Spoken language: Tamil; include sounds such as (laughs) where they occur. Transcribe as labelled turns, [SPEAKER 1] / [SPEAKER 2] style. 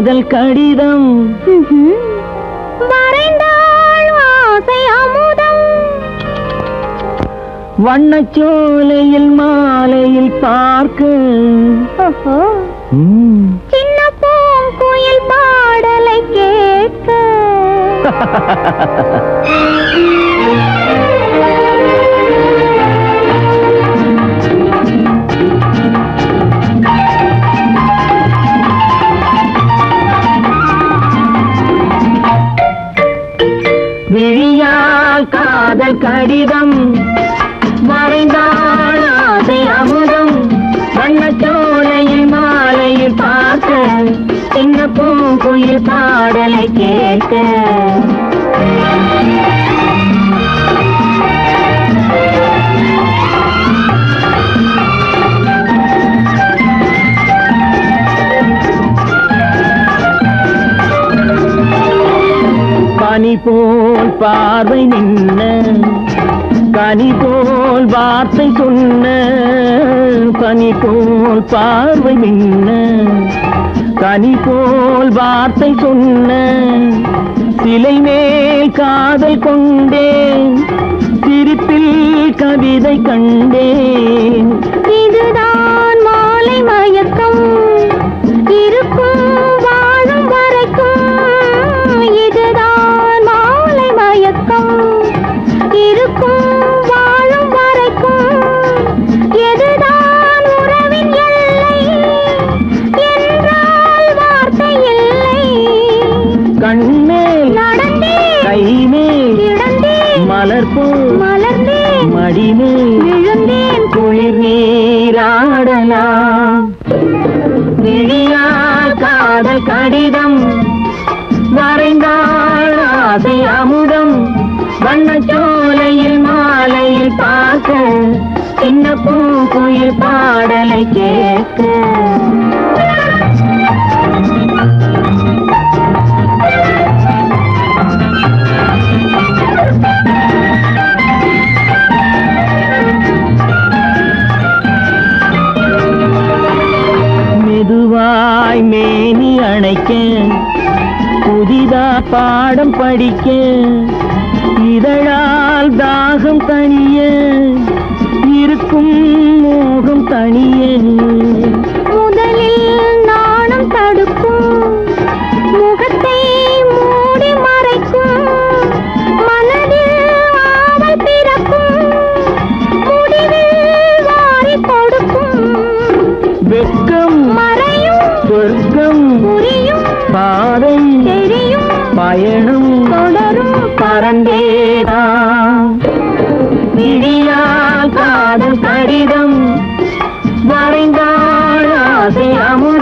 [SPEAKER 1] காதல் கடிதம். வண்ணச்சோலையில் மாலையில் பார்க்க.
[SPEAKER 2] சின்ன பூங்குயில் பாடலை கேட்க. (laughs)
[SPEAKER 1] காதல் கடிதம். வரைந்தாள் ஆசை அமுதம். வண்ணச்சோலையில் மாலையில் பார்க்க சின்ன பூங்குயில் பாடலை கேட்க. பனி போல் பார்வை நின்ன கனி போல் வார்த்தை சொன்ன கனி போல் பார்வை நின்ன கனி போல் வார்த்தை சொன்ன சிலை மேல் காதல் கொண்டேன் சிரிப்பில் கவிதை கண்டேன். மடிமேல்
[SPEAKER 2] விழுந்தேன்.
[SPEAKER 1] குளிர் நீராடலாம். விழியால் காதல் கடிதம். வரைந்தாள் ஆசை அமுதம். வண்ணச்சோலையில் மாலையில் பார்க்க. சின்ன பூங்குயில் பாடலை கேட்க. நினைக்க புதிதா பாடம் படிக்க. இதழால் தாகம் தனிய இருக்கும் மோகம் தனியே
[SPEAKER 2] தெரியும்
[SPEAKER 1] பயணம்
[SPEAKER 2] தொடரும்
[SPEAKER 1] பறந்தேதான் விழியால் காதல் கடிதம் வரைந்தாள் ஆசை அமுதம்